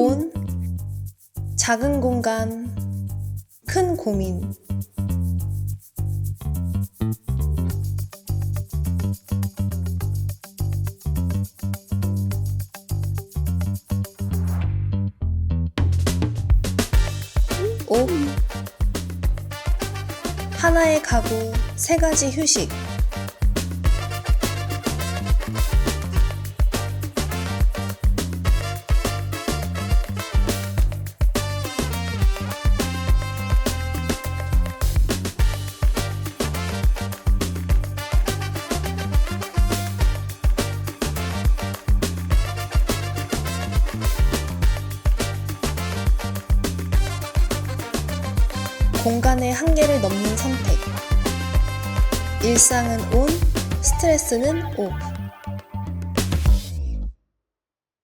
온, 작은 공간, 큰 고민. 오, 하나의 가구, 세 가지 휴식. 공간의 한계를 넘는 선택. 일상은 온, 스트레스는 오프.